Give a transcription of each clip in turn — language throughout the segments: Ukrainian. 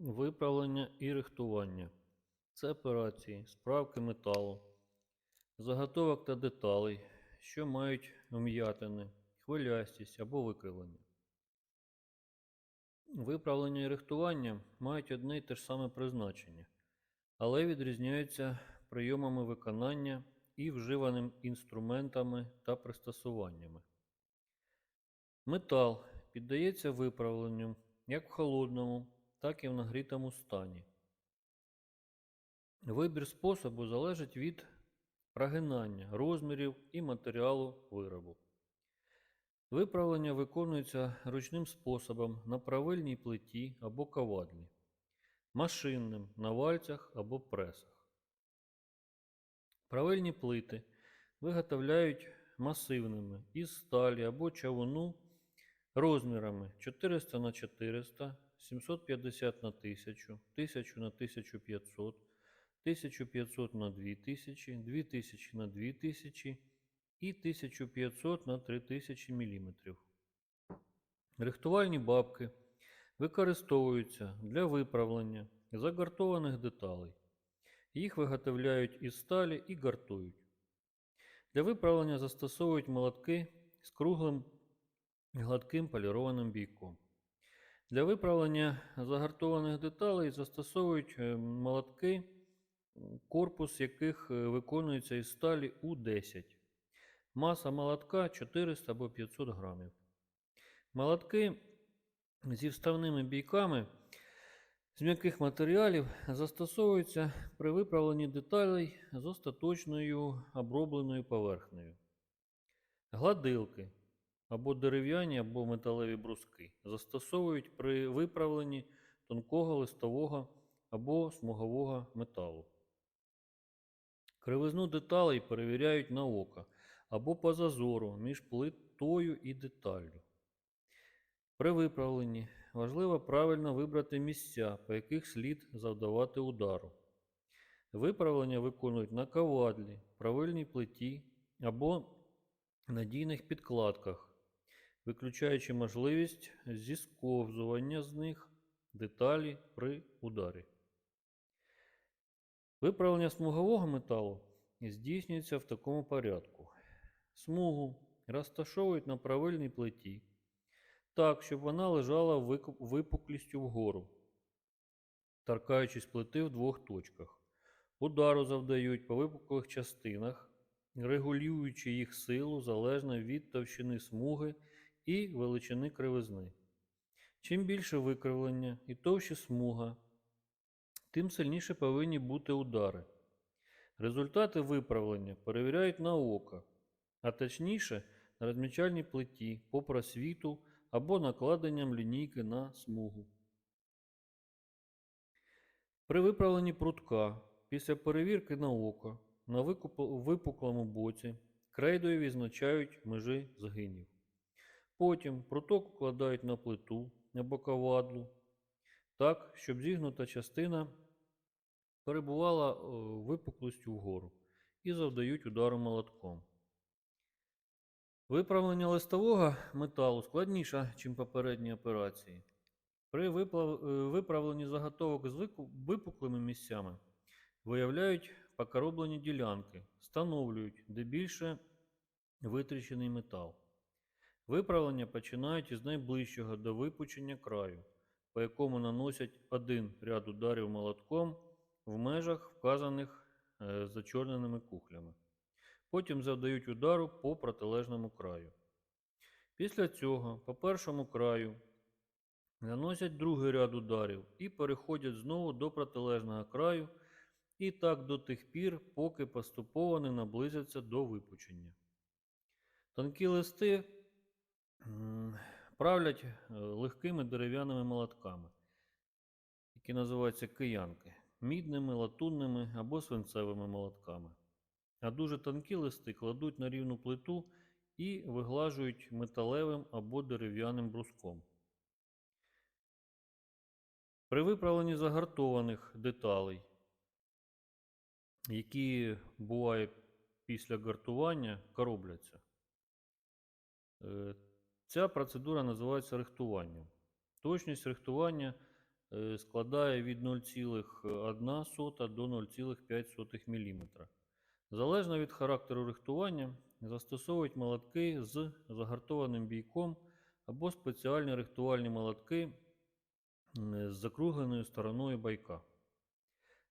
Виправлення і рихтування. Це операції справки металу, заготовок та деталей, що мають вм'ятини, хвилястість або викривлення. Виправлення і рихтування мають одне й те ж саме призначення, але відрізняються прийомами виконання і вживаним інструментами та пристосуваннями. Метал піддається виправленню як в холодному, так і в нагрітому стані. Вибір способу залежить від прогинання, розмірів і матеріалу виробу. Виправлення виконується ручним способом на правильній плиті або ковадлі, машинним на вальцях або пресах. Правильні плити виготовляють масивними із сталі або чавуну розмірами 400 на 400, 750 на 1000, 1000 на 1500, 1500 на 2000, 2000 на 2000 і 1500 на 3000 мм. Рихтувальні бабки використовуються для виправлення загартованих деталей. Їх виготовляють із сталі і гартують. Для виправлення застосовують молотки з круглим гладким полірованим бійком. Для виправлення загартованих деталей застосовують е, молотки, корпус яких е, виконується із сталі У10. Маса молотка 400 або 500 грамів. Молотки зі вставними бійками з м'яких матеріалів застосовуються при виправленні деталей з остаточною обробленою поверхнею. Гладилки або дерев'яні або металеві бруски застосовують при виправленні тонкого листового або смугового металу. Кривизну деталей перевіряють на око або по зазору між плитою і деталлю. При виправленні важливо правильно вибрати місця, по яких слід завдавати удару. Виправлення виконують на ковадлі, правильній плиті або надійних підкладках, виключаючи можливість зісковзування з них деталі при ударі. Виправлення смугового металу здійснюється в такому порядку. Смугу розташовують на правильній плиті так, щоб вона лежала випуклістю вгору, торкаючись плити в двох точках. Удару завдають по випуклих частинах, регулюючи їх силу залежно від товщини смуги і величини кривизни. Чим більше викривлення і товща смуга, тим сильніше повинні бути удари. Результати виправлення перевіряють на око, а точніше на розмічальній плиті по просвіту або накладенням лінійки на смугу. При виправленні прутка після перевірки на око на випуклому боці крейдою відзначають межі згинів. Потім пруток укладають на плиту або ковадлу так, щоб зігнута частина перебувала е, випуклістю вгору і завдають удару молотком. Виправлення листового металу складніше, ніж попередні операції. При е, виправленні заготовок з випуклими місцями виявляють покороблені ділянки, встановлюють, де більше витріщений метал. Виправлення починають із найближчого до випучення краю, по якому наносять один ряд ударів молотком в межах, вказаних е, зачорненими кухлями. Потім завдають удару по протилежному краю. Після цього по першому краю наносять другий ряд ударів і переходять знову до протилежного краю, і так до тих пір, поки поступово не наблизяться до випучення. Тонкі листи правлять е, легкими дерев'яними молотками, які називаються киянки, мідними, латунними або свинцевими молотками. А дуже тонкі листи кладуть на рівну плиту і виглажують металевим або дерев'яним бруском. При виправленні загартованих деталей, які буває після гартування, коробляться. Ця процедура називається рихтуванням. Точність рихтування е, складає від 0,1 до 0,5 мм. Залежно від характеру рихтування, застосовують молотки з загартованим бійком або спеціальні рихтувальні молотки з закругленою стороною байка.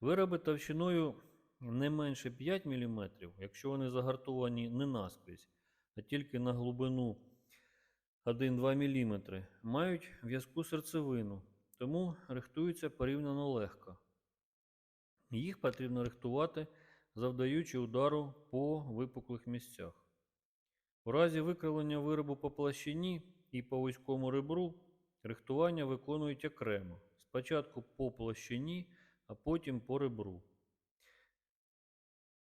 Вироби товщиною не менше 5 мм, якщо вони загартовані не наскрізь, а тільки на глибину 1-2 мм, мають в'язку серцевину, тому рихтуються порівняно легко. Їх потрібно рихтувати, завдаючи удару по випуклих місцях. У разі викривлення виробу по площині і по вузькому ребру рихтування виконують окремо. Спочатку по площині, а потім по ребру.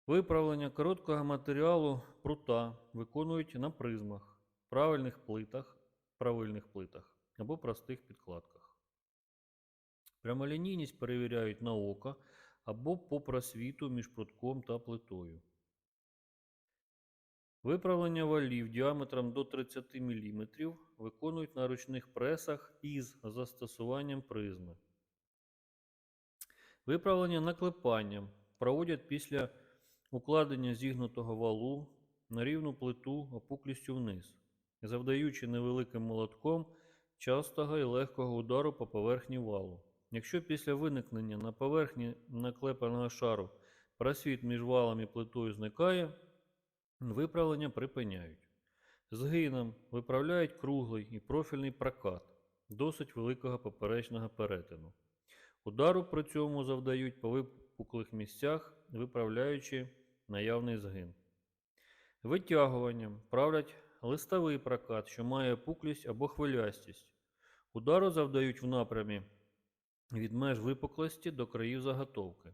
Виправлення короткого матеріалу прута виконують на призмах, правильних плитах, правильних плитах або простих підкладках. Прямолінійність перевіряють на око або по просвіту між прутком та плитою. Виправлення валів діаметром до 30 мм виконують на ручних пресах із застосуванням призми. Виправлення наклепанням проводять після укладення зігнутого валу на рівну плиту опуклістю вниз, завдаючи невеликим молотком частого і легкого удару по поверхні валу. Якщо після виникнення на поверхні наклепаного шару просвіт між валом і плитою зникає, виправлення припиняють. Згином виправляють круглий і профільний прокат досить великого поперечного перетину. Удару при цьому завдають по випуклих місцях, виправляючи наявний згин. Витягуванням правлять листовий прокат, що має пуклість або хвилястість. Удару завдають в напрямі від меж випуклості до країв заготовки.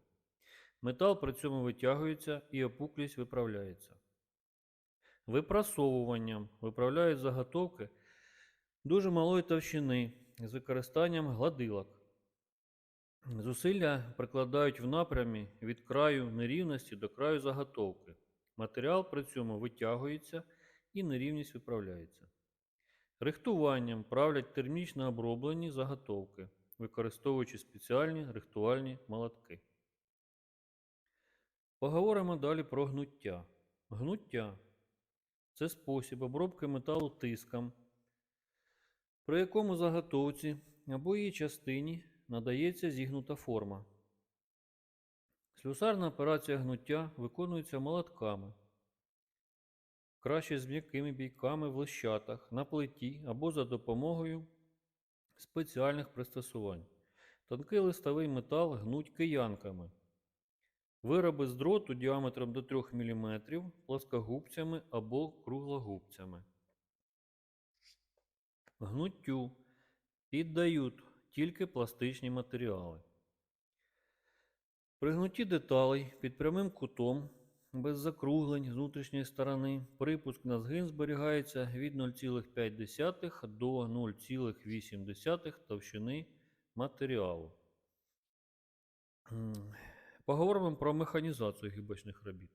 Метал при цьому витягується і опуклість виправляється. Випрасовуванням виправляють заготовки дуже малої товщини з використанням гладилок. Зусилля прикладають в напрямі від краю нерівності до краю заготовки. Матеріал при цьому витягується і нерівність виправляється. Рихтуванням правлять термічно оброблені заготовки, використовуючи спеціальні рихтувальні молотки. Поговоримо далі про гнуття. Гнуття це спосіб обробки металу тиском, при якому заготовці або її частині надається зігнута форма. Слюсарна операція гнуття виконується молотками, краще з м'якими бійками в лищатах, на плиті або за допомогою спеціальних пристосувань. Тонкий листовий метал гнуть киянками. Вироби з дроту діаметром до 3 мм плоскогубцями або круглогубцями. Гнуттю піддають тільки пластичні матеріали. При гнутті деталей під прямим кутом, без закруглень з внутрішньої сторони, припуск на згин зберігається від 0,5 до 0,8 товщини матеріалу. Поговоримо про механізацію гібочних робіт.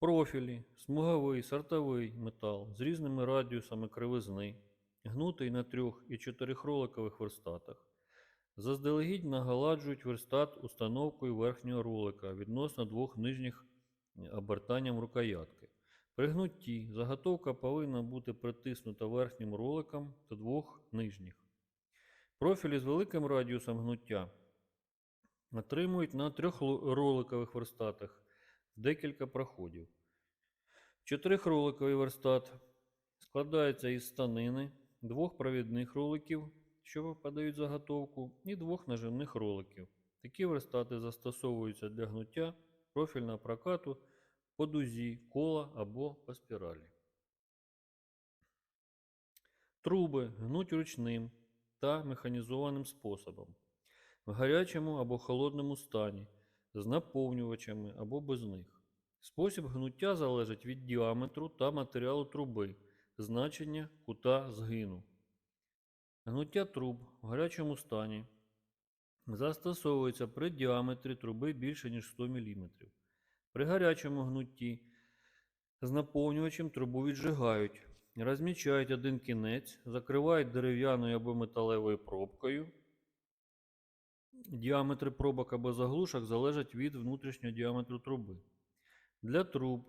Профілі, смуговий, сортовий метал з різними радіусами кривизни, гнутий на трьох і чотирихроликових верстатах. Заздалегідь нагаладжують верстат установкою верхнього ролика відносно двох нижніх обертанням рукоятки. При гнутті заготовка повинна бути притиснута верхнім роликом до двох нижніх. Профілі з великим радіусом гнуття отримують на трьохроликових верстатах декілька проходів. Чотирихроликовий верстат складається із станини, двох провідних роликів, що подають заготовку, і двох нажимних роликів. Такі верстати застосовуються для гнуття профільного прокату по дузі, кола або по спіралі. Труби гнуть ручним та механізованим способом в гарячому або холодному стані, з наповнювачами або без них. Спосіб гнуття залежить від діаметру та матеріалу труби, значення кута згину. Гнуття труб в гарячому стані застосовується при діаметрі труби більше, ніж 100 мм. При гарячому гнутті з наповнювачем трубу віджигають, розмічають один кінець, закривають дерев'яною або металевою пробкою Діаметри пробок або заглушок залежать від внутрішнього діаметру труби. Для труб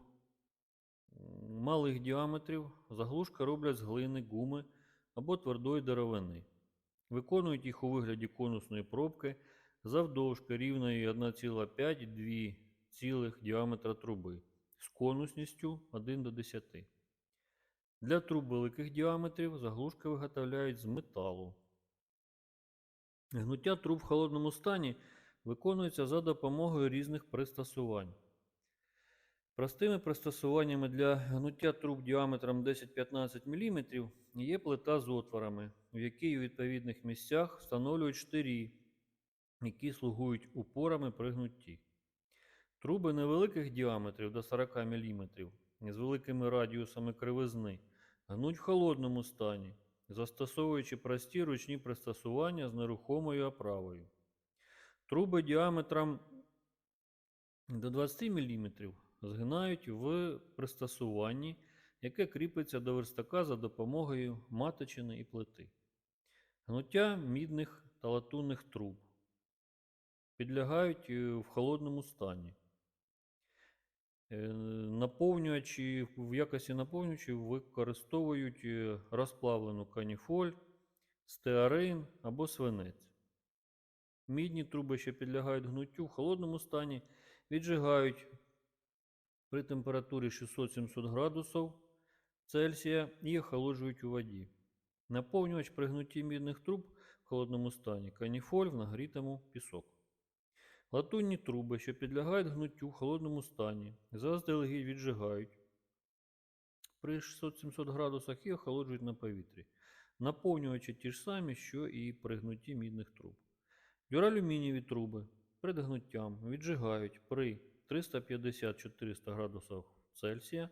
малих діаметрів заглушка роблять з глини, гуми або твердої деревини. Виконують їх у вигляді конусної пробки завдовжки рівної 1,5-2 цілих діаметра труби з конусністю 1 до 10. Для труб великих діаметрів заглушки виготовляють з металу. Гнуття труб в холодному стані виконується за допомогою різних пристосувань. Простими пристосуваннями для гнуття труб діаметром 10-15 мм є плита з отворами, в якій у відповідних місцях встановлюють штирі, які слугують упорами при гнутті. Труби невеликих діаметрів до 40 мм з великими радіусами кривизни гнуть в холодному стані, застосовуючи прості ручні пристосування з нерухомою оправою. Труби діаметром до 20 мм згинають в пристосуванні, яке кріпиться до верстака за допомогою маточини і плити. Гнуття мідних та латунних труб підлягають е, в холодному стані. Е, Наповнювачі в якості наповнювачів використовують е, розплавлену каніфоль, стеарин або свинець. Мідні труби, що підлягають гнуттю в холодному стані, віджигають при температурі 600-700 градусів Цельсія і охолоджують у воді. Наповнювач при гнутті мідних труб в холодному стані каніфоль в нагрітому пісок. Латунні труби, що підлягають гнуттю в холодному стані, заздалегідь віджигають при 600-700 градусах і охолоджують на повітрі. Наповнювачі ті ж самі, що і при гнутті мідних труб. Дюралюмінієві труби перед гнуттям віджигають при 350-400 градусах Цельсія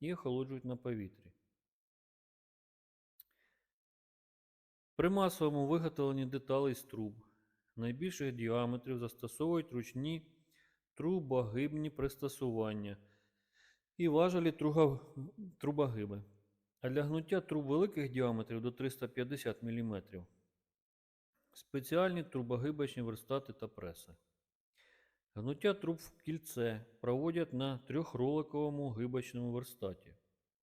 і охолоджують на повітрі. При масовому виготовленні деталей з труб найбільших діаметрів застосовують ручні трубогибні пристосування і важелі трубогиби. А для гнуття труб великих діаметрів до 350 мм спеціальні трубогибочні верстати та преси. Гнуття труб в кільце проводять на трьохроликовому гибочному верстаті.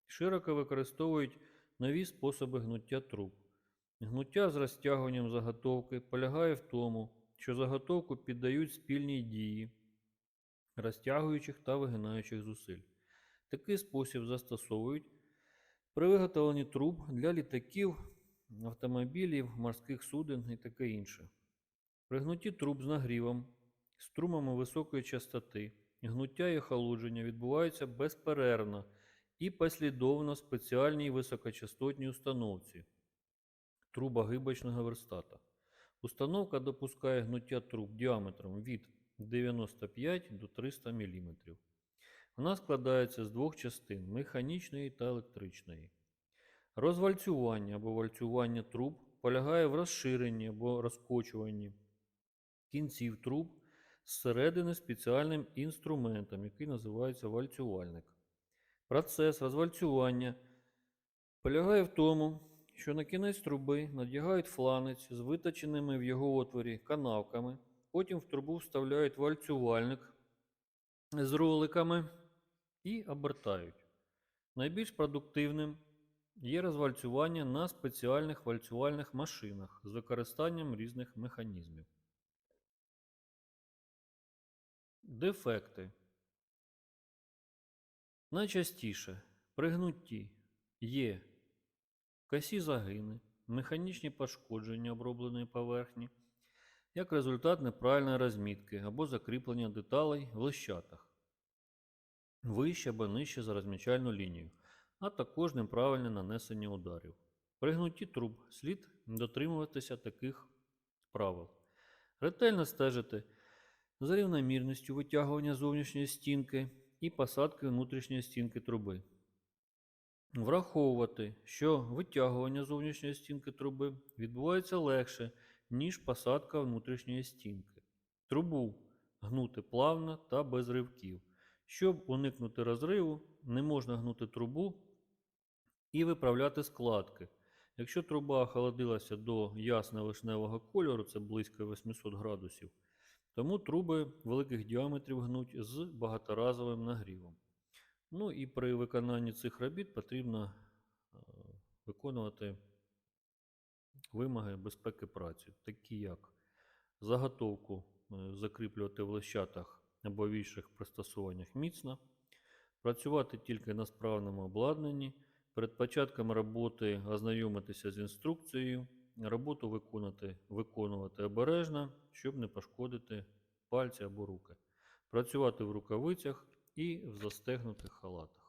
Широко використовують нові способи гнуття труб. Гнуття з розтягуванням заготовки полягає в тому, що заготовку піддають спільній дії розтягуючих та вигинаючих зусиль. Такий спосіб застосовують при виготовленні труб для літаків, автомобілів, морських суден і таке інше. При гнутті труб з нагрівом, струмами високої частоти, гнуття і охолодження відбуваються безперервно і послідовно в спеціальній високочастотній установці трубогибочного верстата. Установка допускає гнуття труб діаметром від 95 до 300 мм. Вона складається з двох частин механічної та електричної. Розвальцювання або вальцювання труб полягає в розширенні або розкочуванні кінців труб зсередини спеціальним інструментом, який називається вальцювальник. Процес розвальцювання полягає в тому, що на кінець труби надягають фланець з виточеними в його отворі канавками, потім в трубу вставляють вальцювальник з роликами і обертають. Найбільш продуктивним є розвальцювання на спеціальних вальцювальних машинах з використанням різних механізмів. Дефекти. Найчастіше при гнутті є косі загини, механічні пошкодження обробленої поверхні, як результат неправильної розмітки або закріплення деталей в лищатах вище або нижче за розмічальну лінію, а також неправильне нанесення ударів. При гнутті труб слід дотримуватися таких правил. Ретельно стежити за рівномірністю витягування зовнішньої стінки і посадки внутрішньої стінки труби. Враховувати, що витягування зовнішньої стінки труби відбувається легше, ніж посадка внутрішньої стінки. Трубу гнути плавно та без ривків. Щоб уникнути розриву, не можна гнути трубу і виправляти складки, Якщо труба охолодилася до ясно-вишневого кольору, це близько 800 градусів, тому труби великих діаметрів гнуть з багаторазовим нагрівом. Ну і при виконанні цих робіт потрібно виконувати вимоги безпеки праці, такі як заготовку е, закріплювати в лещатах або в інших пристосуваннях міцно, працювати тільки на справному обладнанні, перед початком роботи ознайомитися з інструкцією, роботу виконати, виконувати обережно, щоб не пошкодити пальці або руки, працювати в рукавицях і в застегнутих халатах.